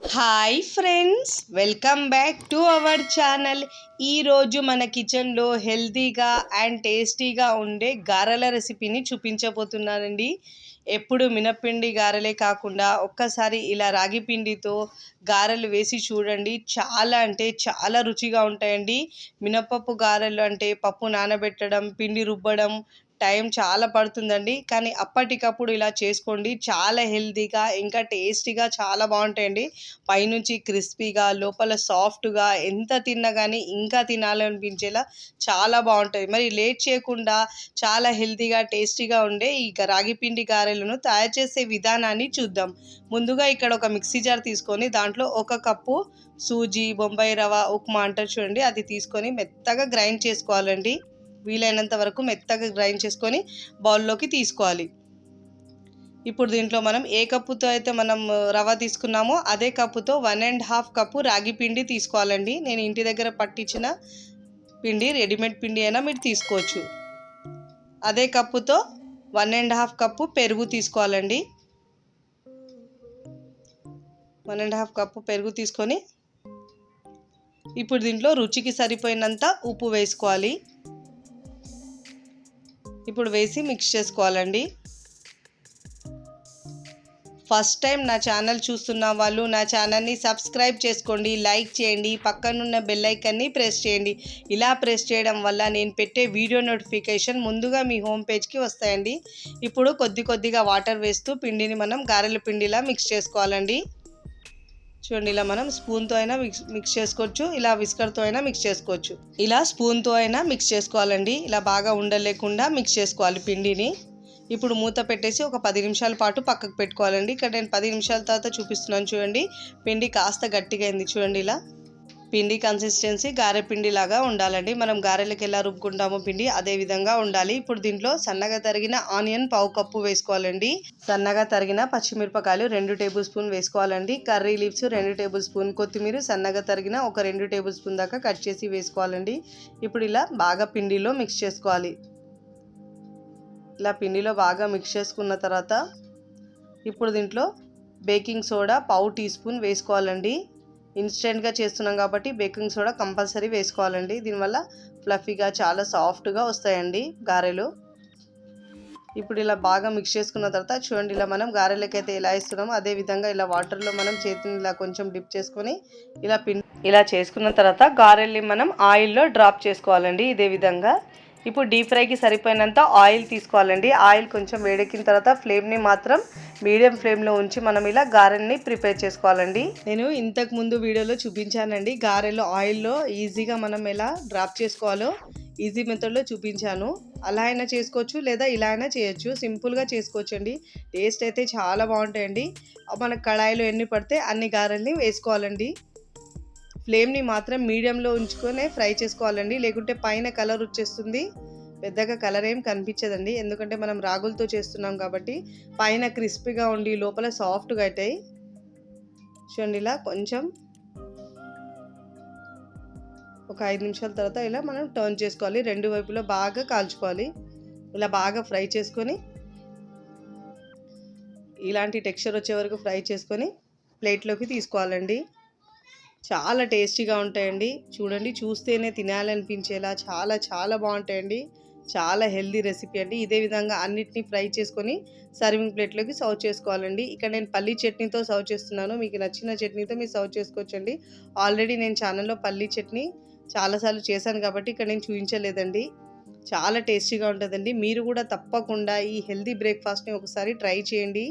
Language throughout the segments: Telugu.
Hi friends welcome back to our channel ఈరోజు మన కిచెన్లో హెల్తీగా అండ్ టేస్టీగా ఉండే గారెల రెసిపీని చూపించబోతున్నానండి. ఎప్పుడు మినప్పిండి గారెలే కాకుండా ఒక్కసారి ఇలా రాగి పిండితో గారెలు వేసి చూడండి. చాలా అంటే చాలా రుచిగా ఉంటాయండి. మినపప్పు గారెలు అంటే పప్పు నానబెట్టడం పిండి రుబ్బడం టైం చాలా పడుతుందండి. కానీ అప్పటికప్పుడు ఇలా చేసుకోండి. చాలా హెల్తీగా ఇంకా టేస్టీగా చాలా బాగుంటాయండి. పైనుంచి క్రిస్పీగా లోపల సాఫ్ట్గా ఎంత తిన్నా కానీ ఇంకా తినాలనిపించేలా చాలా బాగుంటుంది మరి లేట్ చేయకుండా చాలా హెల్తీగా టేస్టీగా ఉండే ఈ రాగి పిండి గారెలను తయారు చేసే విధానాన్ని చూద్దాం. ముందుగా ఇక్కడ ఒక మిక్సీ జార్ తీసుకొని దాంట్లో ఒక కప్పు సూజీ బొంబాయి రవ ఉప్మా అంటారు చూడండి. అది తీసుకొని మెత్తగా గ్రైండ్ చేసుకోవాలండి. వీలైనంత వరకు మెత్తగా గ్రైండ్ చేసుకొని బౌల్లోకి తీసుకోవాలి. ఇప్పుడు దీంట్లో మనం ఏ కప్పుతో అయితే మనం రవ తీసుకున్నామో అదే కప్పుతో వన్ అండ్ హాఫ్ కప్పు రాగి పిండి తీసుకోవాలండి. నేను ఇంటి దగ్గర పట్టించిన పిండి రెడీమేడ్ పిండి అయినా మీరు తీసుకోవచ్చు. అదే కప్పుతో వన్ అండ్ హాఫ్ కప్పు పెరుగు తీసుకోవాలండి. వన్ అండ్ హాఫ్ కప్పు పెరుగు తీసుకొని ఇప్పుడు దీంట్లో రుచికి సరిపోయినంత ఉప్పు వేసుకోవాలి. ఇప్పుడు వేసి మిక్స్ చేసుకోవాలండి. ఫస్ట్ టైం నా ఛానల్ చూస్తున్న వాళ్ళు నా ఛానల్ని సబ్స్క్రైబ్ చేసుకోండి లైక్ చేయండి పక్కనున్న బెల్ ఐకన్ని ప్రెస్ చేయండి. ఇలా ప్రెస్ చేయడం వల్ల నేను పెట్టే వీడియో నోటిఫికేషన్ ముందుగా మీ హోమ్ పేజ్కి వస్తాయండి. ఇప్పుడు కొద్ది కొద్దిగా వాటర్ వేస్తూ పిండిని మనం గారెల పిండిలా మిక్స్ చేసుకోవాలండి. చూడండి ఇలా మనం స్పూన్తో అయినా మిక్స్ మిక్స్ చేసుకోవచ్చు ఇలా విస్కర్తో అయినా మిక్స్ చేసుకోవచ్చు. ఇలా స్పూన్తో అయినా మిక్స్ చేసుకోవాలండి. ఇలా బాగా ఉండలేకుండా మిక్స్ చేసుకోవాలి పిండిని. ఇప్పుడు మూత పెట్టేసి ఒక పది నిమిషాల పాటు పక్కకు పెట్టుకోవాలండి. ఇక్కడ నేను పది నిమిషాల తర్వాత చూపిస్తున్నాను చూడండి. పిండి కాస్త గట్టిగా అయింది చూడండి ఇలా. పిండి కన్సిస్టెన్సీ గారె పిండి లాగా ఉండాలండి. మనం గారెలకు ఎలా రుబ్బుకుంటామో పిండి అదే విధంగా ఉండాలి. ఇప్పుడు దీంట్లో సన్నగా తరిగిన ఆనియన్ పావు కప్పు వేసుకోవాలండి. సన్నగా తరిగిన పచ్చిమిరపకాయలు రెండు టేబుల్ స్పూన్ వేసుకోవాలండి. కర్రీ లీవ్స్ రెండు టేబుల్ స్పూన్. కొత్తిమీర సన్నగా తరిగిన ఒక రెండు టేబుల్ స్పూన్ దాకా కట్ చేసి వేసుకోవాలండి. ఇప్పుడు ఇలా బాగా పిండిలో మిక్స్ చేసుకోవాలి. ఇలా పిండిలో బాగా మిక్స్ చేసుకున్న తర్వాత ఇప్పుడు దీంట్లో బేకింగ్ సోడా పావు టీ స్పూన్ వేసుకోవాలండి. ఇన్స్టెంట్గా చేస్తున్నాం కాబట్టి బేకింగ్ సోడా కంపల్సరీ వేసుకోవాలండి. దీనివల్ల ఫ్లఫీగా చాలా సాఫ్ట్గా వస్తాయండి గారెలు. ఇప్పుడు ఇలా బాగా మిక్స్ చేసుకున్న తర్వాత చూడండి ఇలా మనం గారెలకైతే ఎలా ఇస్తున్నామో అదే విధంగా ఇలా వాటర్లో మనం చేతిని ఇలా కొంచెం డిప్ చేసుకొని ఇలా పిన్ ఇలా చేసుకున్న తర్వాత గారెల్ని మనం ఆయిల్లో డ్రాప్ చేసుకోవాలండి ఇదే విధంగా. ఇప్పుడు డీప్ ఫ్రైకి సరిపోయినంత ఆయిల్ తీసుకోవాలండి. ఆయిల్ కొంచెం వేడెక్కిన తర్వాత ఫ్లేమ్ని మాత్రం మీడియం ఫ్లేమ్లో ఉంచి మనం ఇలా గారెల్ని ప్రిపేర్ చేసుకోవాలండి. నేను ఇంతకు ముందు వీడియోలో చూపించానండి. గారెలు ఆయిల్లో ఈజీగా మనం ఎలా డ్రాప్ చేసుకోవాలో ఈజీ మెథడ్లో చూపించాను. అలా అయినా చేసుకోవచ్చు లేదా ఇలా అయినా చేయొచ్చు. సింపుల్గా చేసుకోవచ్చు అండి టేస్ట్ అయితే చాలా బాగుంటాయండి. మన కళాయిలో ఎన్ని పడితే అన్ని గారెల్ని వేసుకోవాలండి. ఫ్లేమ్ని మాత్రం మీడియంలో ఉంచుకొనే ఫ్రై చేసుకోవాలండి. లేకుంటే పైన కలర్ వచ్చేస్తుంది. పెద్దగా కలర్ ఏం కనిపించదండి. ఎందుకంటే మనం రాగులతో చేస్తున్నాం కాబట్టి పైన క్రిస్పీగా ఉండి లోపల సాఫ్ట్గా అవుతాయి చూడండి ఇలా కొంచెం ఒక ఐదు నిమిషాల తర్వాత ఇలా మనం టర్న్ చేసుకోవాలి. రెండు వైపులో బాగా కాల్చుకోవాలి. ఇలా బాగా ఫ్రై చేసుకొని ఇలాంటి టెక్స్చర్ వచ్చే వరకు ఫ్రై చేసుకొని ప్లేట్లోకి తీసుకోవాలండి. చాలా టేస్టీగా ఉంటాయండి. చూడండి చూస్తేనే తినాలనిపించేలా చాలా చాలా బాగుంటాయండి. చాలా హెల్దీ రెసిపీ అండి. ఇదే విధంగా అన్నిటినీ ఫ్రై చేసుకొని సర్వింగ్ ప్లేట్లోకి సర్వ్ చేసుకోవాలండి. ఇక్కడ నేను పల్లీ చట్నీతో సర్వ్ చేస్తున్నాను. మీకు నచ్చిన చట్నీతో మీరు సర్వ్ చేసుకోవచ్చండి. ఆల్రెడీ నేను ఛానల్లో పల్లీ చట్నీ చాలాసార్లు చేశాను కాబట్టి ఇక్కడ నేను చూపించలేదండి. చాలా టేస్టీగా ఉంటుందండి. మీరు కూడా తప్పకుండా ఈ హెల్దీ బ్రేక్ఫాస్ట్ని ఒకసారి ట్రై చేయండి.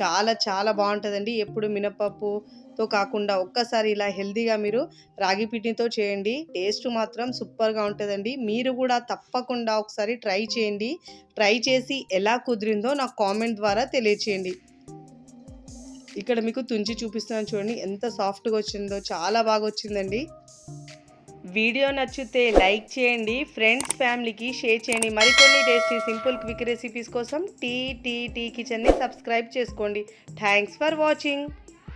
చాలా చాలా బాగుంటుందండి. ఎప్పుడు మినపప్పు మినపప్పుతో కాకుండా ఒక్కసారి ఇలా హెల్దీగా మీరు రాగి పిండితో చేయండి. టేస్ట్ మాత్రం సూపర్గా ఉంటుందండి. మీరు కూడా తప్పకుండా ఒకసారి ట్రై చేయండి. ట్రై చేసి ఎలా కుదిరిందో నాకు కామెంట్ ద్వారా తెలియచేయండి. ఇక్కడ మీకు తుంచి చూపిస్తున్నాను చూడండి. ఎంత సాఫ్ట్గా వచ్చిందో చాలా బాగా వచ్చిందండి. వీడియో నచ్చితే లైక్ చేయండి. ఫ్రెండ్స్ ఫ్యామిలీకి షేర్ చేయండి. మరికొన్ని టేస్టీ సింపుల్ క్విక్ రెసిపీస్ కోసం టీ టీ టీ కిచెన్ని సబ్స్క్రైబ్ చేసుకోండి. Thanks for watching.